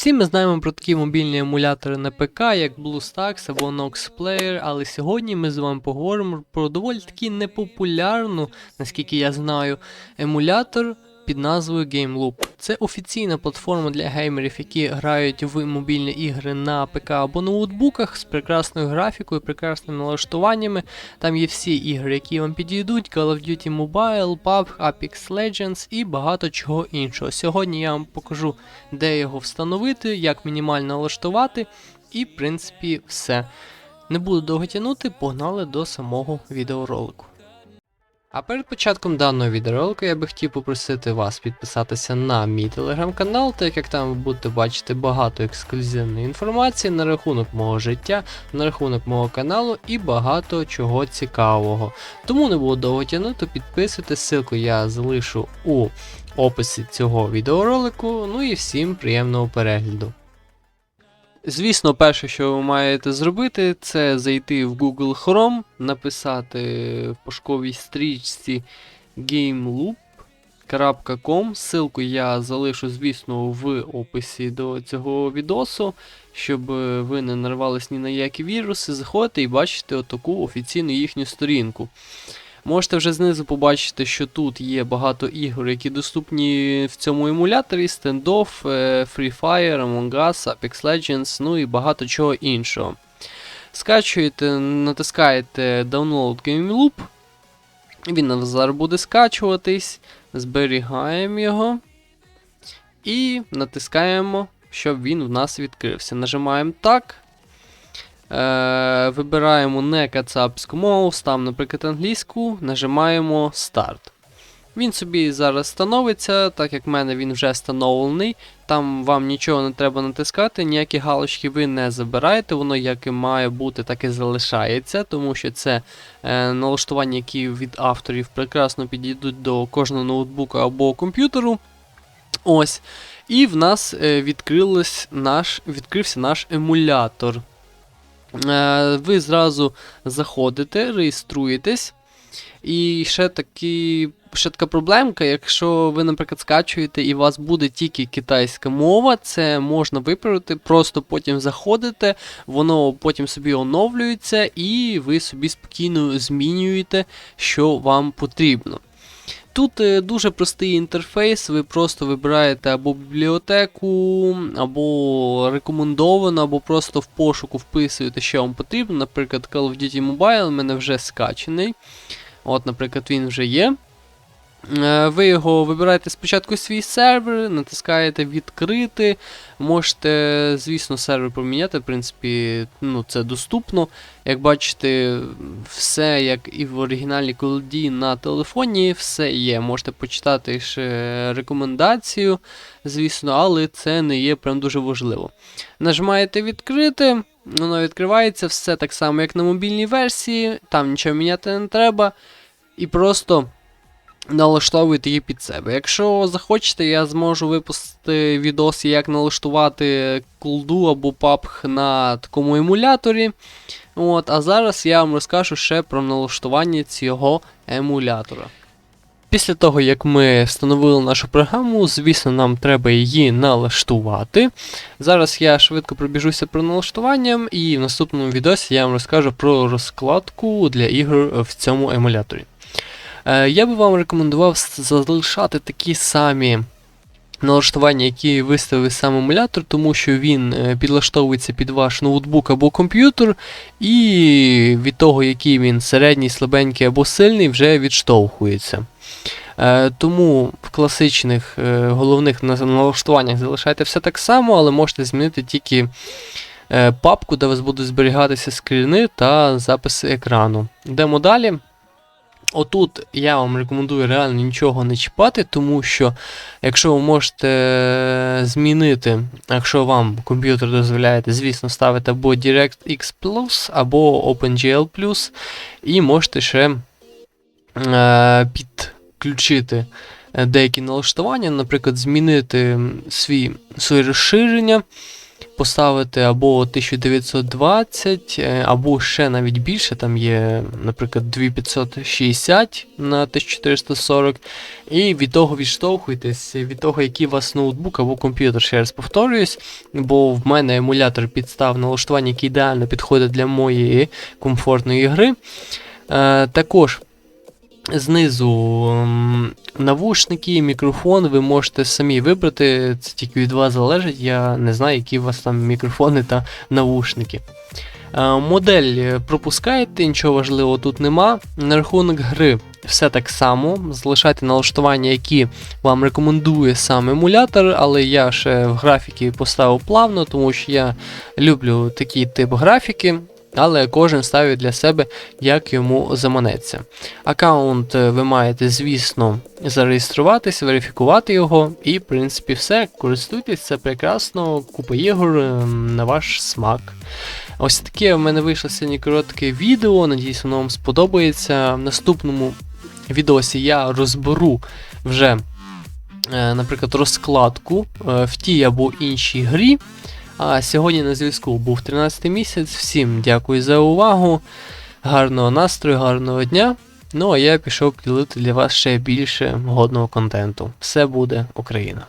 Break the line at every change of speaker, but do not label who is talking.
Всі ми знаємо про такі мобільні емулятори на ПК, як BlueStacks або Nox Player, але сьогодні ми з вами поговоримо про доволі таки непопулярну, наскільки я знаю, емулятор під назвою GameLoop. Це офіційна платформа для геймерів, які грають в мобільні ігри на ПК або ноутбуках з прекрасною графікою, прекрасними налаштуваннями. Там є всі ігри, які вам підійдуть: Call of Duty Mobile, PUBG, Apex Legends і багато чого іншого. Сьогодні я вам покажу, де його встановити, як мінімально налаштувати, і, в принципі, все. Не буду довго тягнути, погнали до самого відеоролику. А перед початком даного відеоролику я би хотів попросити вас підписатися на мій телеграм-канал, так як там ви будете бачити багато ексклюзивної інформації на рахунок мого життя, на рахунок мого каналу і багато чого цікавого. Тому не буду довго тягнути, підписуйтесь, ссылку я залишу у описі цього відеоролику. Ну і всім приємного перегляду. Звісно, перше, що ви маєте зробити, це зайти в Google Chrome, написати в пошуковій стрічці gameloop.com. Ссылку я залишу, звісно, в описі до цього відосу, щоб ви не нарвались ні на які віруси. Заходите і бачите отаку офіційну їхню сторінку. Можете вже знизу побачити, що тут є багато ігор, які доступні в цьому емуляторі: Standoff, е, Free Fire, Among Us, Apex Legends, ну і багато чого іншого. Скачуєте, натискаєте Download Game Loop. Він зараз буде скачуватись. Зберігаємо його. І натискаємо, щоб він у нас відкрився. Нажимаємо так. Е, вибираємо не кацапську мову, ставимо, наприклад, англійську, нажимаємо Старт. Він собі зараз становиться, так як в мене він вже встановлений. Там вам нічого не треба натискати, ніякі галочки ви не забираєте, воно як і має бути, так і залишається, тому що це е, налаштування, які від авторів прекрасно підійдуть до кожного ноутбука або комп'ютеру. Ось. І в нас е, відкрилось наш, відкрився наш емулятор. Е, ви зразу заходите, реєструєтесь. І ще такі, ще така проблемка, якщо ви, наприклад, скачуєте і у вас буде тільки китайська мова, це можна виправити, просто потім заходите, воно потім собі оновлюється, і ви собі спокійно змінюєте, що вам потрібно. Тут е, дуже простий інтерфейс, ви просто вибираєте або бібліотеку, або рекомендовано, або просто в пошуку вписуєте, що вам потрібно. Наприклад, Call of Duty Mobile у мене вже скачений. От, наприклад, він вже є. Е, Ви його вибираєте спочатку свій сервер, натискаєте відкрити. Можете, звісно, сервер поміняти, в принципі, ну, це доступно. Як бачите, все, як і в оригінальній колоді на телефоні, все є. Можете почитати ще рекомендацію, звісно, але це не є прям дуже важливо. Нажимаєте відкрити, воно відкривається, все так само, як на мобільній версії, там нічого міняти не треба. І просто налаштовуєте її під себе. Якщо захочете, я зможу випустити відос, як налаштувати колду або PUBG на такому емуляторі. От, А зараз я вам розкажу ще про налаштування цього емулятора. Після того, як ми встановили нашу програму, звісно, нам треба її налаштувати. Зараз я швидко пробіжуся про налаштуванням, і в наступному відосі я вам розкажу про розкладку для ігор в цьому емуляторі. Е, Я би вам рекомендував залишати такі самі налаштування, які виставив сам емулятор, тому що він е, підлаштовується під ваш ноутбук або комп'ютер, і від того, який він середній, слабенький або сильний, вже відштовхується. Е, Тому в класичних головних налаштуваннях залишайте все так само, але можете змінити тільки папку, де у вас будуть зберігатися скріни та записи екрану. Йдемо далі. Отут я вам рекомендую реально нічого не чіпати, тому що якщо ви можете змінити, якщо вам комп'ютер дозволяє, звісно, ставити або DirectX або OpenGL і можете ще е, підключити е, деякі налаштування, наприклад, змінити свій, своє розширення. Поставити або 1920, е, або ще навіть більше. Там є, наприклад, 2560 на 1440. І від того відштовхуйтесь, від того, який у вас ноутбук або комп'ютер, ще раз повторююсь, бо в мене емулятор підстав налаштування, який ідеально підходить для моєї комфортної гри. Е, також знизу ем, навушники, мікрофон, ви можете самі вибрати, це тільки від вас залежить, я не знаю, які у вас там мікрофони та навушники. Е, модель пропускаєте, нічого важливого тут нема. На рахунок гри все так само. Залишайте налаштування, які вам рекомендує сам емулятор, але я ще в графіки поставив плавно, тому що я люблю такий тип графіки. Але кожен ставить для себе, як йому заманеться. Аккаунт е, ви маєте, звісно, зареєструватись, верифікувати його, і, в принципі, все. Користуйтесь, це прекрасно, купа ігор е, на ваш смак. Ось таке в мене вийшло сьогодні коротке відео. Надіюсь, воно вам сподобається. В наступному відосі я розберу вже, е, наприклад, розкладку в тій або іншій грі. А сьогодні на зв'язку був 13 місяць. Всім дякую за увагу. Гарного настрою, гарного дня. Ну а я пішов ділити для вас ще більше годного контенту. Все буде Україна!